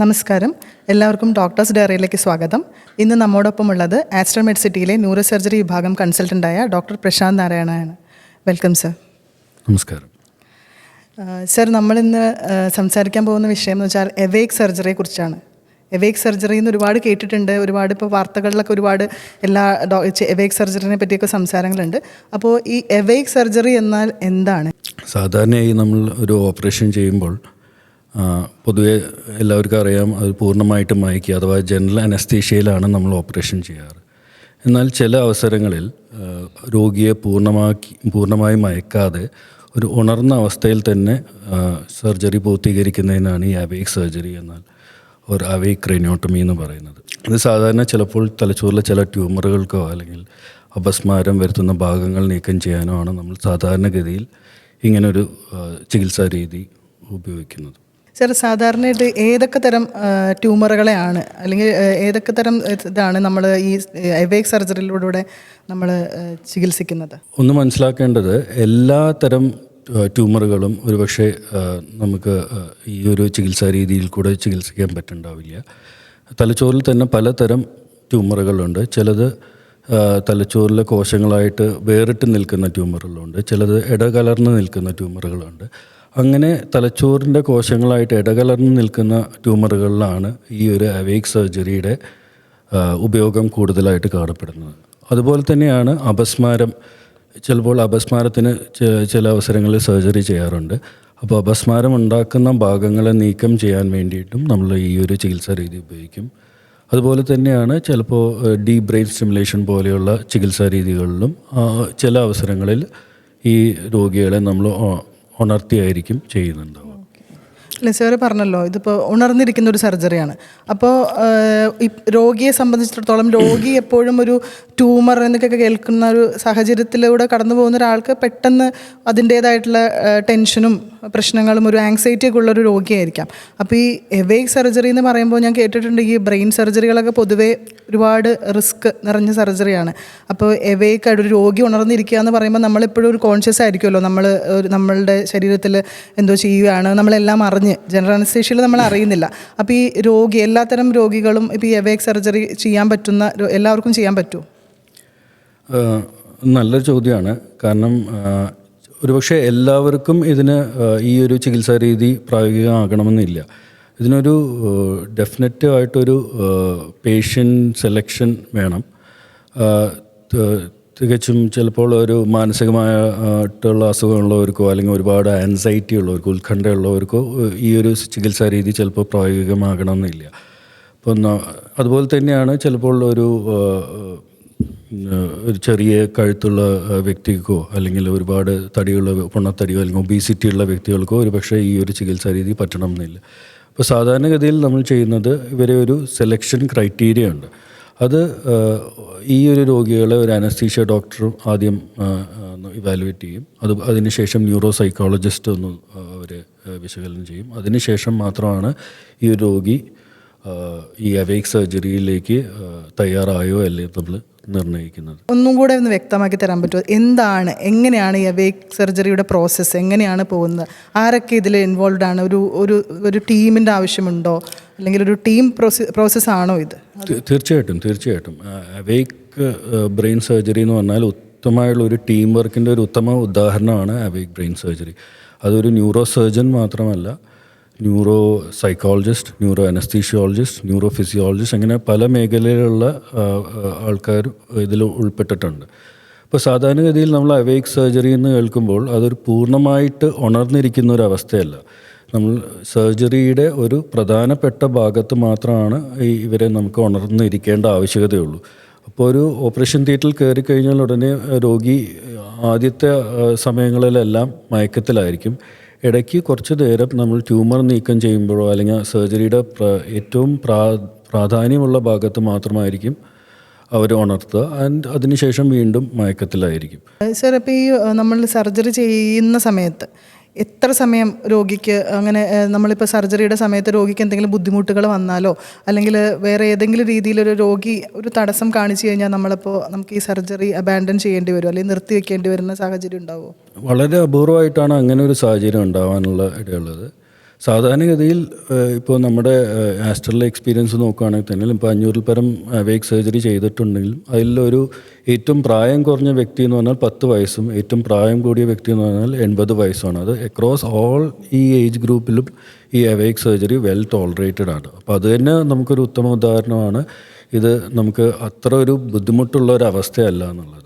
നമസ്കാരം. എല്ലാവർക്കും ഡോക്ടേഴ്സ് ഡയറിയിലേക്ക് സ്വാഗതം. ഇന്ന് നമ്മോടൊപ്പം ഉള്ളത് ആസ്ട്രൽ മെഡിസിറ്റിയിലെ ന്യൂറോ സർജറി വിഭാഗം കൺസൾട്ടന്റായ ഡോക്ടർ പ്രശാന്ത് നാരായണനാണ്. Welcome sir. നമസ്കാരം. സർ നമ്മളിന്ന് ഇന്ന് സംസാരിക്കാൻ പോകുന്ന വിഷയം എന്ന് വെച്ചാൽ എവേക് സർജറിയെ കുറിച്ചാണ്. എവേക് സർജറി എന്ന് ഒരുപാട് കേട്ടിട്ടുണ്ട്. ഒരുപാട് ഇപ്പോൾ വാർത്തകളിലൊക്കെ ഒരുപാട് എല്ലാ ഡോ എവേക് സർജറിനെ പറ്റിയൊക്കെ സംസാരങ്ങളുണ്ട്. അപ്പോൾ ഈ എവേക് സർജറി എന്നാൽ എന്താണ്? സാധാരണയായി നമ്മൾ ഒരു ഓപ്പറേഷൻ ചെയ്യുമ്പോൾ പൊതുവെ എല്ലാവർക്കും അറിയാം അത് പൂർണമായിട്ട് മയക്കി അഥവാ ജനറൽ അനസ്തീഷ്യയിലാണ് നമ്മൾ ഓപ്പറേഷൻ ചെയ്യാറ്. എന്നാൽ ചില അവസരങ്ങളിൽ രോഗിയെ പൂർണമാക്കി പൂർണമായി മയക്കാതെ ഒരു ഉണർന്ന അവസ്ഥയിൽ തന്നെ സർജറി പൂർത്തീകരിക്കുന്നതിനാണ് ഈ അവേക് സർജറി എന്നാൽ ഒരു അവേക് ക്രൈനോട്ടമി എന്ന് പറയുന്നത്. ഇത് സാധാരണ ചിലപ്പോൾ തലച്ചോറിലെ ചില ട്യൂമറുകൾക്കോ അല്ലെങ്കിൽ അപസ്മാരം വരുത്തുന്ന ഭാഗങ്ങൾ നീക്കം ചെയ്യാനോ ആണ് നമ്മൾ സാധാരണഗതിയിൽ ഇങ്ങനൊരു ചികിത്സാ രീതി ഉപയോഗിക്കുന്നത്. സർ സാധാരണയായിട്ട് ഏതൊക്കെ തരം ട്യൂമറുകളെയാണ് അല്ലെങ്കിൽ ഏതൊക്കെ തരം ഇതാണ് നമ്മൾ ഈ എവേക് സർജറിയിലൂടെ നമ്മൾ ചികിത്സിക്കുന്നത്? ഒന്ന് മനസ്സിലാക്കേണ്ടത് എല്ലാ തരം ട്യൂമറുകളും ഒരുപക്ഷെ നമുക്ക് ഈ ഒരു ചികിത്സാ രീതിയിൽ കൂടെ ചികിത്സിക്കാൻ പറ്റുന്നുണ്ടാവില്ല തലച്ചോറിൽ തന്നെ പലതരം ട്യൂമറുകളുണ്ട്. ചിലത് തലച്ചോറിലെ കോശങ്ങളായിട്ട് വേറിട്ട് നിൽക്കുന്ന ട്യൂമറുകളുണ്ട്. ചിലത് ഇടകലർന്ന് നിൽക്കുന്ന ട്യൂമറുകളുണ്ട്. അങ്ങനെ തലച്ചോറിന്റെ കോശങ്ങളായിട്ട് ഇടകലർന്ന് നിൽക്കുന്ന ട്യൂമറുകളിലാണ് ഈ ഒരു അവേക്ക് സർജറിയുടെ ഉപയോഗം കൂടുതലായിട്ട് കാണപ്പെടുന്നത്. അതുപോലെ തന്നെയാണ് അപസ്മാരം. ചിലപ്പോൾ അപസ്മാരത്തിന് ചില അവസരങ്ങളിൽ സർജറി ചെയ്യാറുണ്ട്. അപ്പോൾ അപസ്മാരം ഉണ്ടാക്കുന്ന ഭാഗങ്ങളെ നീക്കം ചെയ്യാൻ വേണ്ടിയിട്ടും നമ്മൾ ഈ ഒരു ചികിത്സാ രീതി ഉപയോഗിക്കും. അതുപോലെ തന്നെയാണ് ചിലപ്പോൾ ഡീപ് ബ്രെയിൻ സ്റ്റിമുലേഷൻ പോലെയുള്ള ചികിത്സാ രീതികളിലും ചില അവസരങ്ങളിൽ ഈ രോഗികളെ നമ്മൾ ഉണർത്തിയായിരിക്കും ചെയ്യുന്നുണ്ടാവുക സാറ് പറഞ്ഞല്ലോ ഇതിപ്പോൾ ഉണർന്നിരിക്കുന്ന ഒരു സർജറിയാണ്. അപ്പോൾ ഈ രോഗിയെ സംബന്ധിച്ചിടത്തോളം രോഗി എപ്പോഴും ഒരു ട്യൂമർ എന്നൊക്കെ കേൾക്കുന്ന ഒരു സാഹചര്യത്തിലൂടെ കടന്നു പോകുന്ന ഒരാൾക്ക് പെട്ടെന്ന് അതിന്റേതായിട്ടുള്ള ടെൻഷനും പ്രശ്നങ്ങളും ഒരു ആങ്സൈറ്റി ഒക്കെ ഉള്ളൊരു രോഗിയായിരിക്കാം. അപ്പോൾ ഈ എവേക് സർജറി എന്ന് പറയുമ്പോൾ ഞാൻ കേട്ടിട്ടുണ്ട് ഈ ബ്രെയിൻ സർജറികളൊക്കെ പൊതുവേ ഒരുപാട് റിസ്ക് നിറഞ്ഞ സർജറിയാണ്. അപ്പോൾ എവേക്ക് ഒരു രോഗി ഉണർന്നിരിക്കുക എന്ന് പറയുമ്പോൾ നമ്മളെപ്പോഴും ഒരു കോൺഷ്യസ് ആയിരിക്കുമല്ലോ. നമ്മൾ നമ്മളുടെ ശരീരത്തിൽ എന്തോ ചെയ്യുകയാണ്. നമ്മളെല്ലാം അറിഞ്ഞ് ജനറൽ അനസ്തേഷ്യയിൽ നമ്മൾ അറിയുന്നില്ല. അപ്പോൾ ഈ രോഗി എല്ലാത്തരം രോഗികളും ഇപ്പോൾ ഈ എവേക് സർജറി ചെയ്യാൻ പറ്റുന്ന എല്ലാവർക്കും ചെയ്യാൻ പറ്റുമോ? നല്ല നല്ലൊരു ചോദ്യമാണ്. കാരണം ഒരുപക്ഷെ എല്ലാവർക്കും ഇതിന് ഈ ഒരു ചികിത്സാ രീതി പ്രായോഗികമാകണമെന്നില്ല. ഇതിനൊരു ഡെഫിനറ്റ് ആയിട്ടൊരു പേഷ്യന്റ് സെലക്ഷൻ വേണം. തികച്ചും ചിലപ്പോൾ ഒരു മാനസികമായിട്ടുള്ള അസുഖമുള്ളവർക്കോ അല്ലെങ്കിൽ ഒരുപാട് ആൻസൈറ്റി ഉള്ളവർക്കോ ഉത്കണ്ഠയുള്ളവർക്കോ ഈ ഒരു ചികിത്സാ രീതി ചിലപ്പോൾ പ്രായോഗികമാകണമെന്നില്ല. അപ്പോൾ അതുപോലെ തന്നെയാണ് ചിലപ്പോൾ ഒരു ഒരു ചെറിയ കഴുത്തുള്ള വ്യക്തിക്കോ അല്ലെങ്കിൽ ഒരുപാട് തടിയുള്ള പൊണ്ണത്തടിയോ അല്ലെങ്കിൽ ഒബീസിറ്റി ഉള്ള വ്യക്തികൾക്കോ ഒരു പക്ഷേ ഈ ഒരു ചികിത്സാ രീതി പറ്റണം എന്നില്ല അപ്പോൾ സാധാരണഗതിയിൽ നമ്മൾ ചെയ്യുന്നത് ഇവരെ ഒരു സെലക്ഷൻ ക്രൈറ്റീരിയ ഉണ്ട്. അത് ഈ ഒരു രോഗികളെ ഒരു അനസ്തീഷ്യ ഡോക്ടറും ആദ്യം ഇവാലുവേറ്റ് ചെയ്യും. അത് അതിനുശേഷം ന്യൂറോ സൈക്കോളജിസ്റ്റ് ഒന്ന് അവരെ വിശകലനം ചെയ്യും. അതിനുശേഷം മാത്രമാണ് ഈ രോഗി ഈ അവേക് സർജറിയിലേക്ക് തയ്യാറായോ അല്ലേ നമ്മൾ നിർണയിക്കുന്നത്. ഒന്നും കൂടെ ഒന്ന് വ്യക്തമാക്കി തരാൻ പറ്റുമോ? എന്താണ് എങ്ങനെയാണ് ഈ അവേക്ക് സർജറിയുടെ പ്രോസസ്സ്? എങ്ങനെയാണ് പോകുന്നത്? ആരൊക്കെ ഇതിൽ ഇൻവോൾവ് ആണ്? ഒരു ഒരു ഒരു ടീമിന്റെ ആവശ്യമുണ്ടോ? അല്ലെങ്കിൽ ഒരു ടീം പ്രോസസ് ആണോ ഇത്? തീർച്ചയായിട്ടും തീർച്ചയായിട്ടും. അവേക്ക് ബ്രെയിൻ സർജറി എന്ന് പറഞ്ഞാൽ ഉത്തമമായുള്ള ഒരു ടീം വർക്കിന്റെ ഒരു ഉത്തമ ഉദാഹരണമാണ് അവേക്ക് ബ്രെയിൻ സർജറി. അതൊരു ന്യൂറോ സർജൻ മാത്രമല്ല neuro psychologist neuro anaesthesiologist neuro physiologist അങ്ങനെ പല മേഖലയിലുള്ള ആൾക്കാർ ഇതിൽ ഉൾപ്പെട്ടിട്ടുണ്ട്. ഇപ്പോൾ സാധാരണഗതിയിൽ നമ്മൾ അവേക്ക് സർജറി എന്ന് കേൾക്കുമ്പോൾ അതൊരു പൂർണമായിട്ട് ഉണർന്നിരിക്കുന്ന ഒരു അവസ്ഥയല്ല നമ്മൾ സർജറിയുടെ ഒരു പ്രധാനപ്പെട്ട ഭാഗത്ത് മാത്രമാണ് ഇവരെ നമുക്ക് ഉണർന്നിരിക്കേണ്ട ആവശ്യകതയുള്ളൂ. അപ്പോൾ ഒരു ഓപ്പറേഷൻ തിയേറ്ററിൽ കയറി കഴിഞ്ഞാൽ ഉടനെ രോഗി ആദ്യത്തെ സമയങ്ങളിലെല്ലാം മയക്കത്തിലായിരിക്കും. ഇടയ്ക്ക് കുറച്ച് നേരം നമ്മൾ ട്യൂമർ നീക്കം ചെയ്യുമ്പോഴോ അല്ലെങ്കിൽ സർജറിയുടെ ഏറ്റവും പ്രാ പ്രാധാന്യമുള്ള ഭാഗത്ത് മാത്രമായിരിക്കും അവർ ഉണർത്തുക. ആൻഡ് അതിനുശേഷം വീണ്ടും മയക്കത്തിലായിരിക്കും. സർ അപ്പോൾ ഈ നമ്മൾ സർജറി ചെയ്യുന്ന സമയത്ത് എത്ര സമയം രോഗിക്ക് അങ്ങനെ നമ്മളിപ്പോൾ സർജറിയുടെ സമയത്ത് രോഗിക്ക് എന്തെങ്കിലും ബുദ്ധിമുട്ടുകൾ വന്നാലോ അല്ലെങ്കിൽ വേറെ ഏതെങ്കിലും രീതിയിലൊരു രോഗി ഒരു തടസ്സം കാണിച്ചു കഴിഞ്ഞാൽ നമ്മളിപ്പോൾ നമുക്ക് ഈ സർജറി അബാൻഡൻ ചെയ്യേണ്ടി വരുമോ അല്ലെങ്കിൽ നിർത്തി വെക്കേണ്ടി വരുന്ന സാഹചര്യം ഉണ്ടാവുമോ വളരെ അപൂർവമായിട്ടാണ് അങ്ങനെ ഒരു സാഹചര്യം ഉണ്ടാവാനുള്ള ഇടയുള്ളത്. സാധാരണഗതിയിൽ ഇപ്പോൾ നമ്മുടെ ആസ്ട്രലിലെ എക്സ്പീരിയൻസ് നോക്കുകയാണെങ്കിൽ തന്നെ ഇപ്പോൾ അഞ്ഞൂറിൽ പരം വേക്ക് സർജറി ചെയ്തിട്ടുണ്ടെങ്കിലും അതിലൊരു ഏറ്റവും പ്രായം കുറഞ്ഞ വ്യക്തി എന്ന് പറഞ്ഞാൽ പത്ത് വയസ്സും ഏറ്റവും പ്രായം കൂടിയ വ്യക്തി എന്ന് പറഞ്ഞാൽ എൺപത് വയസ്സുമാണ്. അത് അക്രോസ് ഓൾ ഈ ഏജ് ഗ്രൂപ്പിലും ഈ അവേക്ക് സർജറി വെൽ ടോളറേറ്റഡ് ആണ്. അപ്പോൾ അത് തന്നെ നമുക്കൊരു ഉത്തമ ഉദാഹരണമാണ്. ഇത് നമുക്ക് അത്ര ഒരു ബുദ്ധിമുട്ടുള്ള ഒരു അവസ്ഥയല്ല എന്നുള്ളത്.